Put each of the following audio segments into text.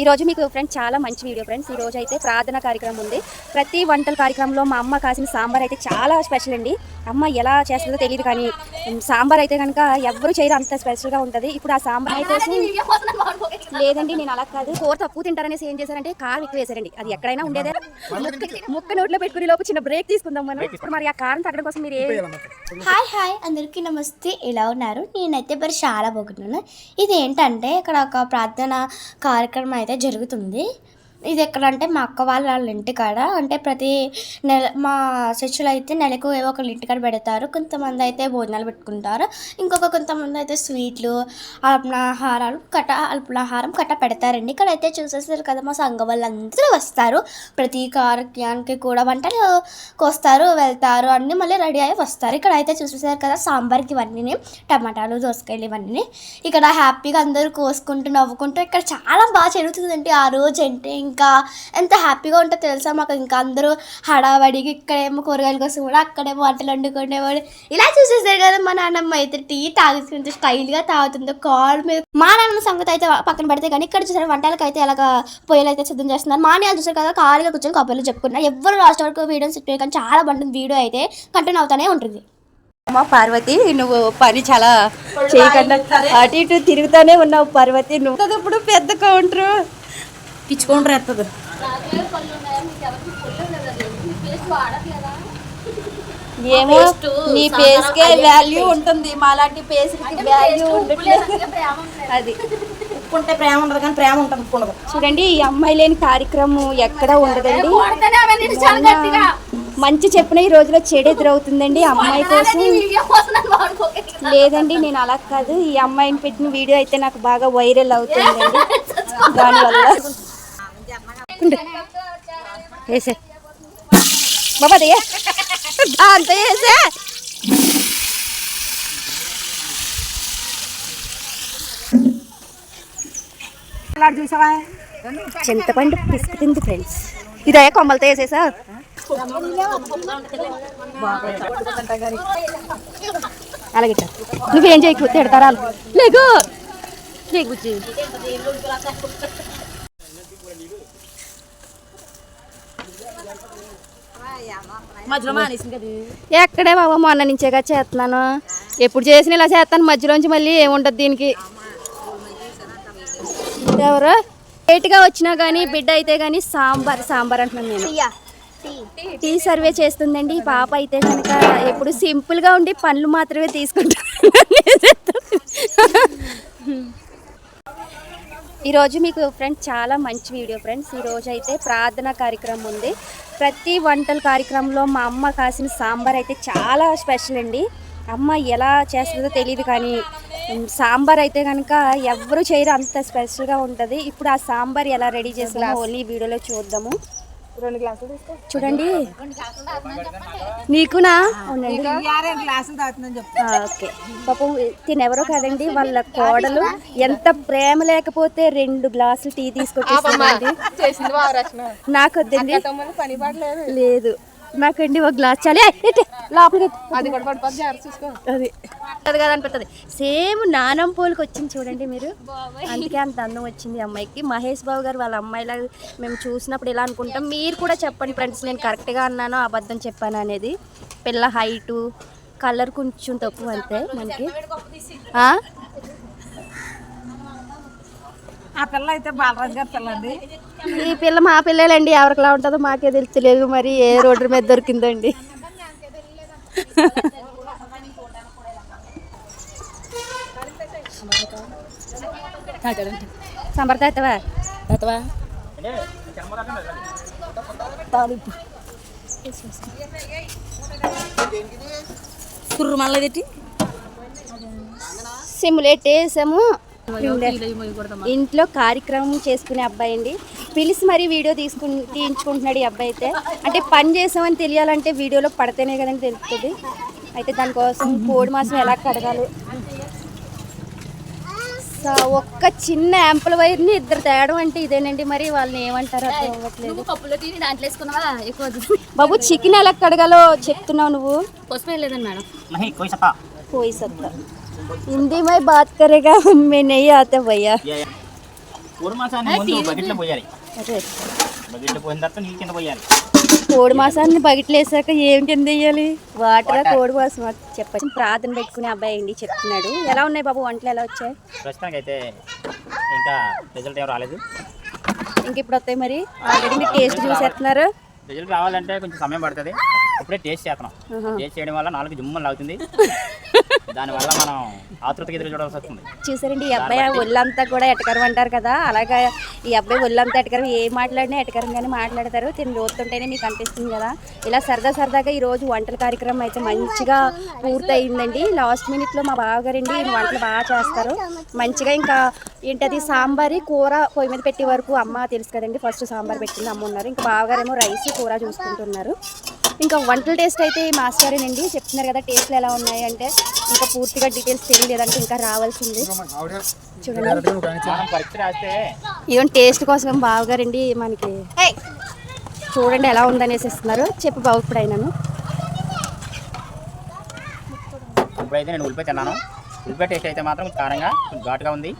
ఈ రోజు మీకు ఫ్రెండ్స్ చాలా మంచి వీడియో ఫ్రెండ్స్. ఈ రోజు అయితే ప్రార్థన కార్యక్రమం ఉంది. ప్రతి వంటల కార్యక్రమంలో మా అమ్మ కాసిన సాంబార్ అయితే చాలా స్పెషల్ అండి. అమ్మ ఎలా చేస్తుందో తెలియదు కానీ సాంబార్ అయితే కనుక ఎవరు చేయరు అంత స్పెషల్గా ఉంటుంది. ఇప్పుడు ఆ సాంబార్ అయితే లేదండి నేను అలా కాదు. కూర తక్కువ తింటారనేసి ఏం చేశారంటే కారం ఎక్కువ వేశారండి. అది ఎక్కడైనా ఉండేదే. ముక్క- ముక్క నోట్లో పెట్టుకుని లోపు చిన్న బ్రేక్ తీసుకుందాం మనం. ఇప్పుడు మరి ఆ కారం తగ్గడం కోసం మీరు హాయ్ హాయ్. అందరికీ నమస్తే. ఎలా ఉన్నారు? నేనైతే మరి చాలా బాగున్నాను. ఇది ఏంటంటే ఇక్కడ ఒక ప్రార్థన కార్యక్రమం అయితే జరుగుతుంది. ఇది ఎక్కడ అంటే మా అక్క వాళ్ళ వాళ్ళ ఇంటికాడ. అంటే ప్రతి నెల మా చర్చిలో అయితే నెలకు ఒక ఒకళ్ళ ఇంటికాడ పెడతారు. కొంతమంది అయితే భోజనాలు పెట్టుకుంటారు. ఇంకొక కొంతమంది అయితే స్వీట్లు అల్పనాహారాలు కట్ట అల్పనాహారం కట్ట పెడతారండి. ఇక్కడ అయితే చూసేస్తారు కదా మా సంఘ వాళ్ళందరూ వస్తారు. ప్రతి కార్యానికి కూడా వంటలు కోస్తారు వెళ్తారు. అన్నీ మళ్ళీ రెడీ అయ్యి వస్తారు. ఇక్కడ అయితే చూసేసారు కదా సాంబార్కి ఇవన్నీ టమాటాలు దోసకాయలు ఇవన్నీ ఇక్కడ హ్యాపీగా అందరూ కోసుకుంటూ నవ్వుకుంటూ ఇక్కడ చాలా బాగా జరుగుతుందండి. ఆ రోజు అంటే ఇంకా ఎంత హ్యాపీగా ఉంటుందో తెలుసా? మాకు ఇంకా అందరూ హడావడికి ఇక్కడేమో కూరగాయల కోసం కూడా అక్కడేమో వంటలు వండుకునేవాడు ఇలా చూసేసారు కదా మా నాన్నమ్మ. అయితే టీ తాగుతుంటే స్టైల్గా తాగుతుందో. కాల్ మీద మా నాన్నమ్మ సంగతి అయితే పక్కన పెడితే కానీ ఇక్కడ చూసారు వంటలకు అయితే అలాగా పొయ్యిలు అయితే సిద్ధం చేస్తున్నారు. మా నేను చూసారు కదా ఖాళీగా కూర్చొని కబుర్లు చెప్పుకున్నారు. ఎవరు లాస్ట్ వరకు వీడియో సెట్ కానీ చాలా బాగుంటుంది వీడియో అయితే కంటిన్యూ అవుతానే ఉంటుంది. అమ్మ పార్వతి నువ్వు పని చాలా చేయకుండా అటు ఇటు తిరుగుతానే ఉన్నావు పార్వతి. నువ్వు ఇప్పుడు పెద్ద కౌంటరు. పిచ్చుకుంటారు ఎత్తదు. ఏమో నీ పేస్కే వాల్యూ ఉంటుంది మాలాంటి పేస్కి వాల్యూ ఉండట్లేదు. అది. ఉంటే ప్రేమ ఉండదు కానీ ప్రేమ ఉంటుంది ఉండదు. చూడండి ఈ అమ్మాయి లేని కార్యక్రమం ఎక్కడ ఉండదండి. మంచి చెప్పిన ఈ రోజులో చెడు ఎదురవుతుందండి. అమ్మాయి కోసం లేదండి నేను అలా కాదు. ఈ అమ్మాయిని పెట్టిన వీడియో అయితే నాకు బాగా వైరల్ అవుతుందండి. దానివల్ల ఉండు. వేసే. బాబా అదే. అంత వేసే. చింతపండు పిసుకుతుంది ఫ్రెండ్స్ ఇదే కొమ్మలతో వేసేసా? అలాగే. నువ్వేం చేయకు తిడతారా? వాళ్ళు. లేగు లేగు జీ. మధ్యలో మానేసింది కదా ఎక్కడే బాబా మొన్న నుంచేగా చేస్తున్నాను. ఎప్పుడు చేసిన ఇలా చేస్తాను. మధ్యలోంచి మళ్ళీ ఏముంటది దీనికి. ఎవరు? లేట్గా వచ్చినా కానీ బిడ్డ అయితే కానీ సాంబార్ సాంబార్ అంటున్నాను నేను. టీ. సర్వే చేస్తుందండి. ఈ పాప అయితే కనుక ఎప్పుడు సింపుల్గా ఉండి పనులు మాత్రమే తీసుకుంటాను ఈరోజు మీకు ఫ్రెండ్స్ చాలా మంచి వీడియో ఫ్రెండ్స్ ఈరోజు అయితే ప్రార్థన కార్యక్రమం ఉంది. ప్రతి వంటల కార్యక్రమంలో మా అమ్మ కాసిన సాంబార్ అయితే చాలా స్పెషల్ అండి. అమ్మ ఎలా చేస్తుందో తెలియదు కానీ సాంబార్ అయితే కనుక ఎవరు చేయరు అంత స్పెషల్గా ఉంటుంది. ఇప్పుడు ఆ సాంబార్ ఎలా రెడీ చేసామో ఓన్లీ వీడియోలో చూద్దాము. చూడండి. నీకునా? ఓకే. పాపం తినెవరో కదండి వాళ్ళ కోడలు ఎంత ప్రేమ లేకపోతే రెండు గ్లాసులు టీ తీసుకొచ్చేసిందండి. చేసింది బాగా రచన నాకు వద్దండి పని పడలేదు లేదు. నాకండి ఒక గ్లాస్ చాలే. లోపలికి. అది అది కదా అనిపిస్తుంది సేమ్ నానం పోలికి వచ్చింది చూడండి మీరు. అందుకే అంత అందం వచ్చింది అమ్మాయికి. మహేష్ బాబు గారు వాళ్ళ అమ్మాయిలా మేము చూసినప్పుడు ఇలా అనుకుంటాం? మీరు కూడా చెప్పండి ఫ్రెండ్స్ నేను కరెక్ట్గా అన్నానో అబద్ధం చెప్పాను అనేది. పిల్ల హైటు కలర్ కొంచెం తక్కువ అంతే మనకి. ఆ? ఆ పిల్ల అయితే బాలరాజు గారి పిల్ల అండి. ఈ పిల్ల మా పిల్లలండి ఎవరికిలా ఉంటుందో మాకే తెలుస్తలేదు. మరి ఏ రోడ్డు మీద దొరికిందండి. తాతవా? కుర్రు మళ్ళీ తెట్టి వేసాము ఇంట్లో కార్యక్రమం చేసుకునే అబ్బాయి అండి. పిలిచి మరీ వీడియో తీసుకు తీయించుకుంటున్నాడు ఈ అబ్బాయి అయితే. అంటే పని చేసామని తెలియాలంటే వీడియోలో పడితేనే కదండి తెలుస్తుంది అయితే దానికోసం కోడి మాసం ఎలా కడగాలి? ఒక్క చిన్న యాంపుల్ వైర్ని ఇద్దరు తేడం అంటే ఇదేనండి. మరి వాళ్ళని ఏమంటారు అవ్వట్లేదు. బాబు చికెన్ ఎలా కడగాలో చెప్తున్నావు నువ్వు. కోయి సత్తా. హిందీ మై బాత్ కరేగా మే నహీ ఆతా భయ్యా కోడి మాసాన్ని బకెట్లో బకెట్లు వేసాక ఏం కింద వేయాలి వాటర్ కోడి మాసం చెప్పచ్చు ప్రార్థన పెట్టుకునే అబ్బాయి అండి చెప్తున్నాడు ఎలా ఉన్నాయి బాబు వంటలు ఎలా వచ్చాయి ప్రస్తుతానికి అయితే ఇంకా రిజల్ట్ ఏం రాలేదు ఇంక ఇప్పుడు వస్తాయి మరి ఆల్రెడీ మీరు టేస్ట్ చూసేస్తున్నారు రిజల్ట్ రావాలంటే కొంచెం సమయం పడుతుంది ఇప్పుడే టేస్ట్ చేస్తున్నాం టేస్ట్ చేయడం వల్ల నాలుగు జుమ్మలు అవుతుంది దానివల్ల మనం ఆతృతకి ఎదురు చూడాల్సి వస్తుంది. చూసారండి ఈ అబ్బాయి ఒళ్ళంతా కూడా ఎటకరం అంటారు కదా అలాగా ఈ అబ్బాయి ఒళ్ళంతా ఎటకరం ఏ మాట్లాడినా ఎటకరంగానే మాట్లాడతారు. తిని చూస్తుంటేనే మీకు అనిపిస్తుంది కదా. ఇలా సరదా సరదాగా ఈ రోజు వంటల కార్యక్రమం అయితే మంచిగా పూర్తయిందండి. లాస్ట్ మినిట్లో మా బావగారండి వంటలు బాగా చేస్తారు. మంచిగా ఇంకా ఏంటది సాంబారి కూర పొయ్యి మీద పెట్టే వరకు అమ్మ తెలుసు కదండి ఫస్ట్ సాంబార్ పెట్టింది అమ్మ ఉన్నారు. ఇంకా బావగారేమో రైస్ కూర చూసుకుంటున్నారు. ఇంకా వంటల టేస్ట్ అయితే మాస్టరేనండి చెప్తున్నారు కదా టేస్ట్లు ఎలా ఉన్నాయి అంటే ఇంకా పూర్తిగా డీటెయిల్స్ తెలియలేదంటే ఇంకా రావాల్సింది. చూడండి. ఇవన్నీ టేస్ట్ కోసం బావగారండి మనకి చూడండి ఎలా ఉందనేసి ఇస్తున్నారు. చెప్పు బాబు ఇప్పుడు అయినాను ఇప్పుడైతే నేను ఉల్లిపాయ తిన్నాను. ఉల్లిపాయ టేస్ట్ అయితే మాత్రం కారంగా కొంచెం ఘాటుగా ఉంది.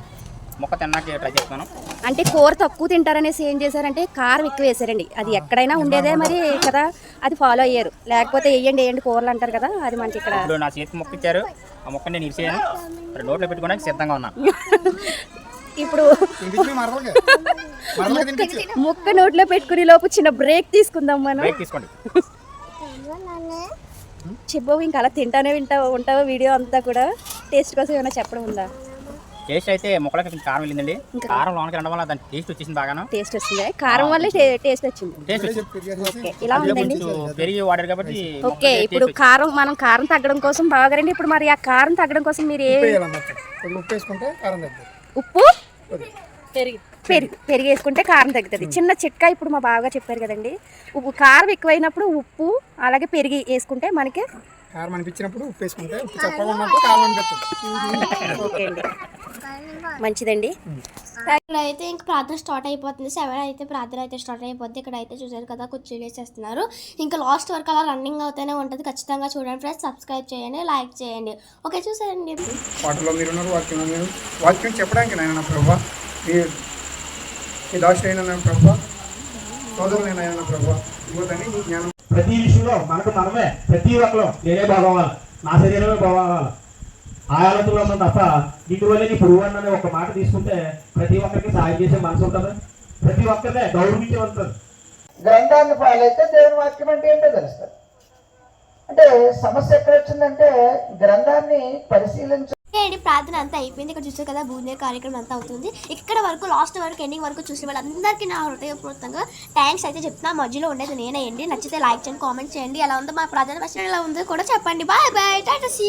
మొక్క తిన్నాక ట్రై చేస్తున్నాను. అంటే కూర తక్కువ తింటారనేసి ఏం చేశారంటే కారం ఎక్కువ వేసారండి. అది ఎక్కడైనా ఉండేదే మరి కదా అది ఫాలో అయ్యారు. లేకపోతే వేయండి వేయండి కూరలు అంటారు కదా అది మనకి ఇక్కడ ఇప్పుడు నా చేతికి మొక్క ఇచ్చారు. ఆ మొక్క నేను మరి నోట్లో పెట్టుకోవడానికి సిద్ధంగా ఉన్నాను. ఇప్పుడు ముక్క నోట్లో పెట్టుకునే లోపు చిన్న బ్రేక్ తీసుకుందాం మనం. బ్రేక్ తీసుకోండి. చెప్పు ఇంకా అలా తింటానే వింటావు ఉంటావు వీడియో అంతా కూడా? టేస్ట్ కోసం ఏమైనా చెప్పడం ఉందా? టేస్ట్ అయితే మొక్కలకి కొంచెం కారం వెళ్ళిందండి. కారం లోనకి వెళ్ళడం వల్ల దాని టేస్ట్ వచ్చేసింది బాగాను. టేస్ట్ వస్తుంది కారం వల్లే టేస్ట్ వచ్చింది. టేస్ట్ వచ్చింది ఇలా ఉందండి. కొంచెం పెరిగి వాడారు కాబట్టి ఓకే ఇప్పుడు కారం మనం కారం తగ్గడం కోసం బాగారండి ఇప్పుడు మరి ఆ కారం తగ్గడం కోసం మీరు ఏ ఉప్పు వేసుకుంటే కారం తగ్గుతుంది. ఉప్పు? పెరుగు పెరుగు వేసుకుంటే కారం తగ్గుతుంది. చిన్న చిట్కా ఇప్పుడు మా బాగా చెప్పారు కదండి. ఉప్పు కారం ఎక్కువైనప్పుడు ఉప్పు అలాగే పెరిగి వేసుకుంటే మనకి కారం అనిపించినప్పుడు ఉప్పు వేసుకుంటే ఉప్పు చెప్పగా ఉన్నప్పుడు కారం అనిపిస్తుంది. ఓకే అండి. మంచిదండి. ఇక్కడ అయితే ఇంక ప్రార్థన స్టార్ట్ అయిపోతుంది. సెవెన్ అయితే ప్రార్థన అయితే స్టార్ట్ అయిపోద్ది. ఇక్కడ అయితే చూసారు కదా కుర్చీలు వేసేస్తున్నారు. ఇంకా లాస్ట్ వరకు అలా రన్నింగ్ అవుతూనే ఉంటుంది. ఖచ్చితంగా చూడండి ఫ్రెండ్స్. సబ్స్క్రైబ్ చేయండి లైక్ చేయండి. ఓకే చూసారండి వాటిలో మీరు ఉన్నారు వాక్యం మీరు. వాక్యం చెప్పడానికి నాయన నా ప్రభా. మీ మీ దాసుడైన నా ప్రభా. సోదరులైన ప్రభా. ఇవ్వదని జ్ఞానం. ప్రతి విషయంలో మనకు మనమే ప్రతి ఒక్కరు నేనే బాగోవాలి నా శరీరమే బాగోవాలి ఆ ఆలోచనలో ఉన్నాం తప్ప ఇటువల్ల నీ పురుగు అనే ఒక మాట తీసుకుంటే ప్రతి ఒక్కరికి సాయం చేసే మనసు ఉంటుంది? ప్రతి ఒక్కరినే గౌరవించే ఉంటుంది గ్రంథాన్ని పాలైతే దేవుని వాక్యం అంటే ఏంటో తెలుస్తుంది. అంటే సమస్య ఎక్కడ వచ్చిందంటే గ్రంథాన్ని పరిశీలించ ప్రార్థన అంతా అయిపోయింది. ఇక్కడ చూసారు కదా బూందే కార్యక్రమం అంతా అవుతుంది. ఇక్కడ వరకు లాస్ట్ వరకు ఎండింగ్ వరకు చూసిన వాళ్ళందరికీ నా హృదయపూర్వకంగా థ్యాంక్స్ అయితే చెప్తున్నా. మధ్యలో ఉండేది నేనే అండి. నచ్చితే లైక్ చేయండి కామెంట్ చేయండి. ఎలా ఉందో మా ప్రార్థన ప్రశ్న ఎలా ఉందో కూడా చెప్పండి. Bye bye tata see